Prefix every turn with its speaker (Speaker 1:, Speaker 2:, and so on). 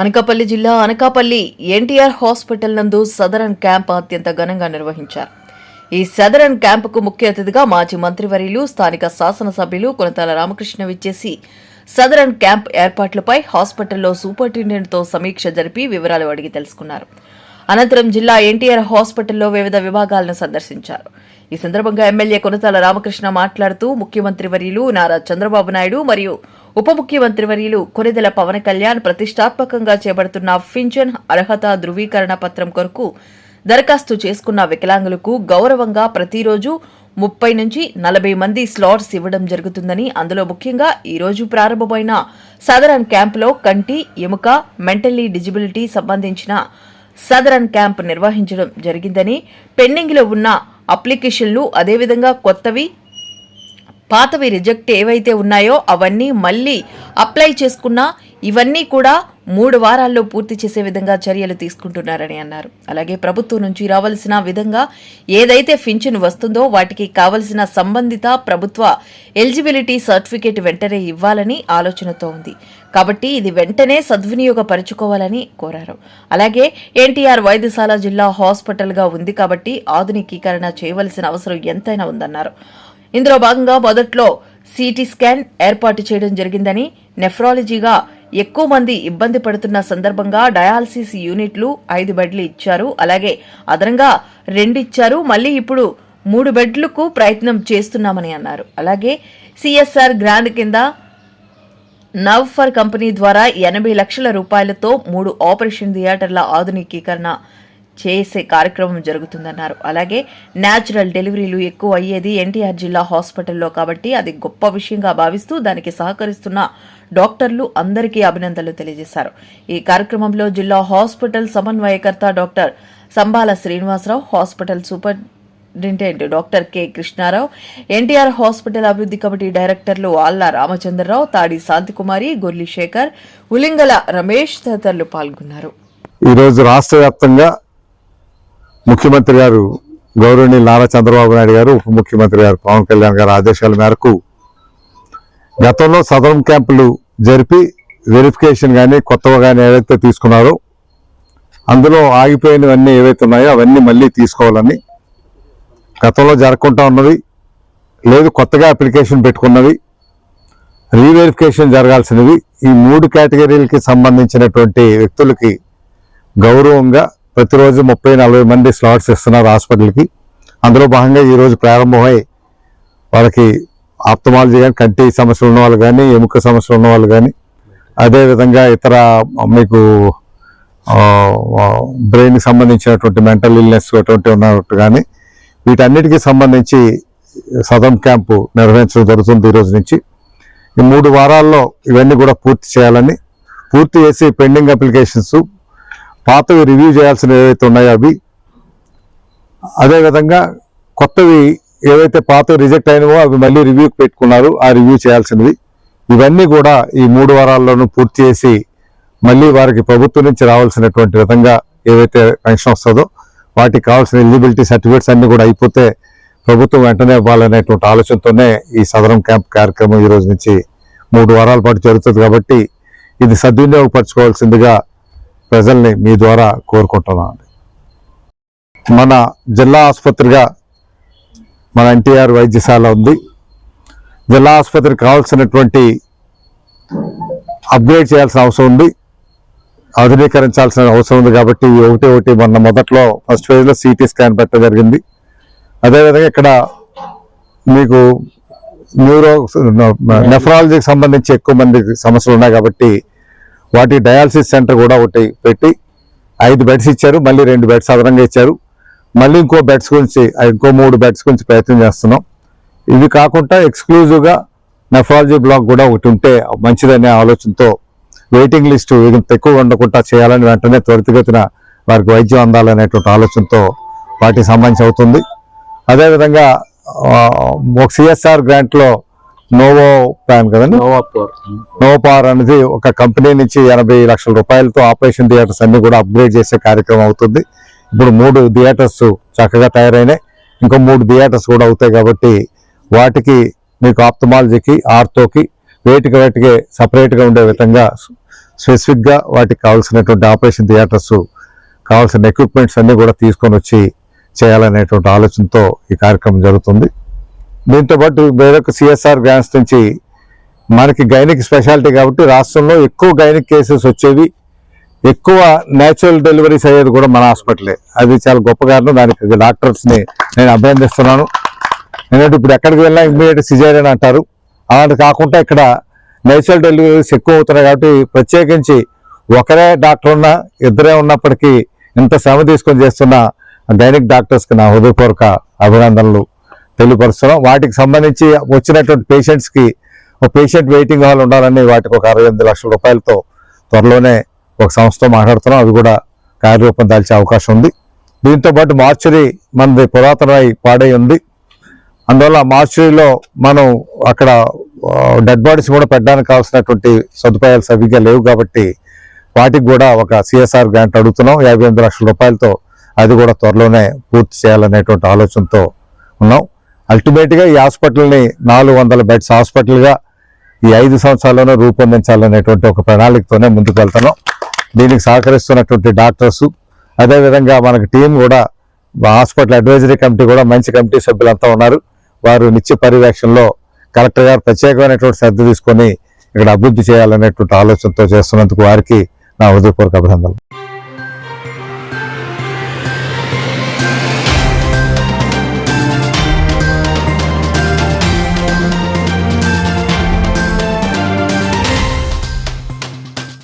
Speaker 1: అనకాపల్లి జిల్లా అనకాపల్లి ఎన్టీఆర్ హాస్పిటల్ నందు southern camp అత్యంత ఘనంగా నిర్వహించారు. ఈ సదరన్ క్యాంపుకు ముఖ్య అతిథిగా మాజీ మంత్రివర్యులు స్థానిక శాసనసభ్యులు కొనతాల రామకృష్ణ విచ్చేసి సదరన్ క్యాంప్ ఏర్పాట్లపై హాస్పిటల్లో సూపరింటెండెంట్తో సమీక్ష జరిపి వివరాలు అడిగి తెలుసుకున్నారు. అనంతరం జిల్లా ఎన్టీఆర్ హాస్పిటల్లో వివిధ విభాగాలను సందర్శించారు. ఈ సందర్భంగా ఎమ్మెల్యే కొనతాల రామకృష్ణ మాట్లాడుతూ ముఖ్యమంత్రి వర్యులు నారా చంద్రబాబు నాయుడు మరియు ఉప ముఖ్యమంత్రి వర్యులు కొనిదెల పవన్ కళ్యాణ్ ప్రతిష్టాత్మకంగా చేపడుతున్న ఫించన్ అర్హత ధృవీకరణ పత్రం కొరకు దరఖాస్తు చేసుకున్న వికలాంగులకు గౌరవంగా ప్రతిరోజు ముప్పై నుంచి నలభై మంది స్లాట్స్ ఇవ్వడం జరుగుతుందని అందులో ముఖ్యంగా ఈ రోజు ప్రారంభమైన సదరన్ క్యాంపులో కంటి ఎముక మెంటల్లీ డిజిబిలిటీ సంబంధించిన సదరన్ క్యాంప్ నిర్వహించడం జరిగిందని పెండింగ్లో ఉన్న అప్లికేషన్లు అదేవిధంగా కొత్తవి పాతవి రిజెక్ట్ ఏవైతే ఉన్నాయో అవన్నీ మళ్ళీ అప్లై చేసుకున్నా ఇవన్నీ కూడా మూడు వారాల్లో పూర్తి చేసే విధంగా చర్యలు తీసుకుంటున్నారని అన్నారు. అలాగే ప్రభుత్వం నుంచి రావాల్సిన విధంగా ఏదైతే ఫించన్ వస్తుందో వాటికి కావలసిన సంబంధిత ప్రభుత్వ ఎలిజిబిలిటీ సర్టిఫికేట్ వెంటనే ఇవ్వాలని ఆలోచనతో ఉంది. కాబట్టి ఇది వెంటనే సద్వినియోగపరుచుకోవాలని కోరారు. అలాగే ఎన్టీఆర్ వైద్యశాల జిల్లా హాస్పిటల్గా ఉంది కాబట్టి ఆధునికీకరణ చేయవలసిన అవసరం ఎంతైనా ఉందన్నారు. ఇందులో భాగంగా మొదట్లో సిటీ స్కాన్ ఏర్పాటు చేయడం జరిగిందని నెఫ్రాలజీగా ఎక్కువ మంది ఇబ్బంది పడుతున్న సందర్భంగా డయాలసిస్ యూనిట్లు ఐదు బెడ్లు ఇచ్చారు. అలాగే అదనంగా రెండు ఇచ్చారు. మళ్ళీ ఇప్పుడు మూడు బెడ్లకు ప్రయత్నం చేస్తున్నామని అన్నారు. అలాగే సిఎస్ఆర్ గ్రాండ్ కింద నవ్ఫర్ కంపెనీ ద్వారా ఎనభై లక్షల రూపాయలతో మూడు ఆపరేషన్ థియేటర్ల ఆధునికీకరణ చేసే కార్యక్రమం జరుగుతుందన్నారు. అలాగే న్యాచురల్ డెలివరీలు ఎక్కువ అయ్యేది ఎన్టీఆర్ జిల్లా హాస్పిటల్లో కాబట్టి అది గొప్ప విషయంగా భావిస్తూ దానికి సహకరిస్తున్న డాక్టర్లు అందరికీ అభినందనలు తెలియజేశారు. ఈ కార్యక్రమంలో జిల్లా హాస్పిటల్ సమన్వయకర్త doctor Sambala Srinivasarao hospital super superintendent doctor K Krishnarao NTR hospital అభివృద్ధి కమిటీ డైరెక్టర్లు ఆళ్ళ రామచంద్రరావు తాడి శాంతికుమారి గొర్లి శేఖర్ ఉలింగల రమేష్ తదితరులు పాల్గొన్నారు.
Speaker 2: ఈరోజు రాష్ట్ర వ్యాప్తంగా ముఖ్యమంత్రి గారు గౌరవనీయులు నారా చంద్రబాబు నాయుడు గారు ఉప ముఖ్యమంత్రి గారు పవన్ కళ్యాణ్ గారి ఆదేశాల మేరకు గతంలో సదరం క్యాంపులు జరిపి వెరిఫికేషన్ కానీ కొత్తగా కానీ ఏవైతే తీసుకున్నారో అందులో ఆగిపోయినవన్నీ ఏవైతే ఉన్నాయో అవన్నీ మళ్ళీ తీసుకోవాలని గతంలో జరగకుండా ఉన్నది లేదు కొత్తగా అప్లికేషన్ పెట్టుకున్నవి రీవెరిఫికేషన్ జరగాల్సినవి ఈ మూడు కేటగిరీలకి సంబంధించినటువంటి వ్యక్తులకి గౌరవంగా ప్రతిరోజు ముప్పై నలభై మంది స్లాట్స్ ఇస్తున్నారు హాస్పిటల్కి. అందులో భాగంగా ఈరోజు ప్రారంభమై వాళ్ళకి ఆప్తమాలజీ కానీ కంటి సమస్యలు ఉన్న వాళ్ళు కానీ ఎముక సమస్యలు ఉన్న వాళ్ళు కానీ అదేవిధంగా ఇతర మీకు బ్రెయిన్కి సంబంధించినటువంటి మెంటల్ ఇల్నెస్ అటువంటి ఉన్నట్టు కానీ వీటన్నిటికీ సంబంధించి సదం క్యాంపు నిర్వహించడం జరుగుతుంది ఈ రోజు నుంచి. ఈ మూడు వారాల్లో ఇవన్నీ కూడా పూర్తి చేయాలని పూర్తి చేసి పెండింగ్ అప్లికేషన్స్ పాతవి రివ్యూ చేయాల్సినవి ఏవైతే ఉన్నాయో అవి. అదేవిధంగా కొత్తవి ఏవైతే పాత రిజెక్ట్ అయినవో అవి మళ్ళీ రివ్యూకి పెట్టుకున్నారు ఆ రివ్యూ చేయాల్సినవి. ఇవన్నీ కూడా ఈ మూడు వారాల్లోనూ పూర్తి చేసి మళ్ళీ వారికి ప్రభుత్వం నుంచి రావాల్సినటువంటి విధంగా ఏవైతే పెన్షన్ వస్తుందో వాటికి కావాల్సిన ఎలిజిబిలిటీ సర్టిఫికేట్స్ అన్నీ కూడా అయిపోతే ప్రభుత్వం వెంటనే ఇవ్వాలనేటువంటి ఆలోచనతోనే ఈ సదరం క్యాంప్ కార్యక్రమం ఈ రోజు నుంచి మూడు వారాల పాటు జరుగుతుంది కాబట్టి ఇది సద్వినియోగపరచుకోవాల్సిందిగా ప్రజల్ని మీ ద్వారా కోరుకుంటున్నాను మన జిల్లా ఆసుపత్రిగా మన ఎన్టీఆర్ వైద్యశాల ఉంది. జిల్లా ఆసుపత్రికి కావాల్సినటువంటి అప్గ్రేడ్ చేయాల్సిన అవసరం ఉంది. ఆధునీకరించాల్సిన అవసరం ఉంది కాబట్టి ఒకటి ఒకటి మొన్న మొదట్లో ఫస్ట్ ఫేజ్లో సిటీ స్కాన్ పెట్టడం జరిగింది. అదేవిధంగా ఇక్కడ మీకు న్యూరో నెఫ్రాలజీకి సంబంధించి ఎక్కువ మంది సమస్యలు ఉన్నాయి కాబట్టి వాటి డయాలసిస్ సెంటర్ కూడా ఒకటి పెట్టి ఐదు బెడ్స్ ఇచ్చారు మళ్ళీ రెండు బెడ్స్ అదనంగా ఇచ్చారు. మళ్ళీ ఇంకో బెడ్స్ గురించి ఇంకో మూడు బెడ్స్ గురించి ప్రయత్నం చేస్తున్నాం. ఇవి కాకుండా ఎక్స్క్లూజివ్గా నెఫాలజీ బ్లాక్ కూడా ఒకటి ఉంటే మంచిదనే ఆలోచనతో వెయిటింగ్ లిస్టు ఇంత ఎక్కువ ఉండకుండా చేయాలని వెంటనే త్వరితగతిన వారికి వైద్యం అందాలనేటువంటి ఆలోచనతో వాటికి సంబంధించి అవుతుంది. అదేవిధంగా ఒక సిఎస్ఆర్ గ్రాంట్లో నోవో ప్లాన్ కదండి నోపార్ అనేది ఒక కంపెనీ నుంచి ఎనభై లక్షల రూపాయలతో ఆపరేషన్ థియేటర్స్ అన్ని కూడా అప్గ్రేడ్ చేసే కార్యక్రమం అవుతుంది. ఇప్పుడు మూడు థియేటర్స్ చక్కగా తయారైనాయి. ఇంకో మూడు థియేటర్స్ కూడా అవుతాయి కాబట్టి వాటికి మీకు ఆప్తమాలజీకి ఆర్థోకి వేటికి వేటికి సపరేట్గా ఉండే విధంగా స్పెసిఫిక్గా వాటికి కావాల్సినటువంటి ఆపరేషన్ థియేటర్స్ కావాల్సిన ఎక్విప్మెంట్స్ అన్నీ కూడా తీసుకొని వచ్చి చేయాలనేటువంటి ఆలోచనతో ఈ కార్యక్రమం జరుగుతుంది. దీంతో పాటు వేరొక సిఎస్ఆర్ గ్రాంట్స్ నుంచి మనకి గైనిక్ స్పెషాలిటీ కాబట్టి రాష్ట్రంలో ఎక్కువ గైనిక్ కేసెస్ వచ్చేవి ఎక్కువ న్యాచురల్ డెలివరీస్ అయ్యేది కూడా మన హాస్పిటలే. అది చాలా గొప్ప కారణం. దానికి డాక్టర్స్ని నేను అభినందిస్తున్నాను. ఎందుకంటే ఇప్పుడు ఎక్కడికి వెళ్ళినా ఇమ్మీడియట్ సిజేరియన్ అంటారు. అలాంటి కాకుండా ఇక్కడ నేచురల్ డెలివరీస్ ఎక్కువ అవుతున్నాయి కాబట్టి ప్రత్యేకించి ఒకరే డాక్టర్ ఉన్నా ఇద్దరే ఉన్నప్పటికీ ఇంత శ్రమ తీసుకొని చేస్తున్న గైనిక్ డాక్టర్స్కి నా హృదయపూర్వక అభినందనలు. తెలియపరుస్తున్నాం. వాటికి సంబంధించి వచ్చినటువంటి పేషెంట్స్కి ఒక పేషెంట్ వెయిటింగ్ హాల్ ఉండాలని వాటికి ఒక అరవై ఎనిమిది లక్షల రూపాయలతో త్వరలోనే ఒక సంస్థతో మాట్లాడుతున్నాం. అది కూడా కార్యరూపం దాల్చే అవకాశం ఉంది. దీంతో పాటు మార్చురీ మనది పురాతన పాడై ఉంది. అందువల్ల మార్చురీలో మనం అక్కడ డెడ్ బాడీస్ కూడా పెట్టడానికి కావాల్సినటువంటి సదుపాయాలు సరిగ్గా లేవు కాబట్టి వాటికి కూడా ఒక సిఎస్ఆర్ గ్రాంట్ అడుగుతున్నాం. యాభై ఎనిమిది లక్షల రూపాయలతో అది కూడా త్వరలోనే పూర్తి చేయాలనేటువంటి ఆలోచనతో ఉన్నాం. అల్టిమేట్గా ఈ హాస్పిటల్ని నాలుగు వందల బెడ్స్ హాస్పిటల్గా ఈ ఐదు సంవత్సరాల్లోనే రూపొందించాలనేటువంటి ఒక ప్రణాళికతోనే ముందుకు వెళ్తున్నాం. దీనికి సహకరిస్తున్నటువంటి డాక్టర్స్ అదేవిధంగా మనకి టీం కూడా హాస్పిటల్ అడ్వైజరీ కమిటీ కూడా మంచి కమిటీ సభ్యులంతా ఉన్నారు. వారు నిత్య పర్యవేక్షణలో కలెక్టర్ గారు ప్రత్యేకమైనటువంటి శ్రద్ధ తీసుకొని ఇక్కడ అభివృద్ధి చేయాలనేటువంటి ఆలోచనతో చేస్తున్నందుకు వారికి నా హృదయపూర్వక అభినందనలు.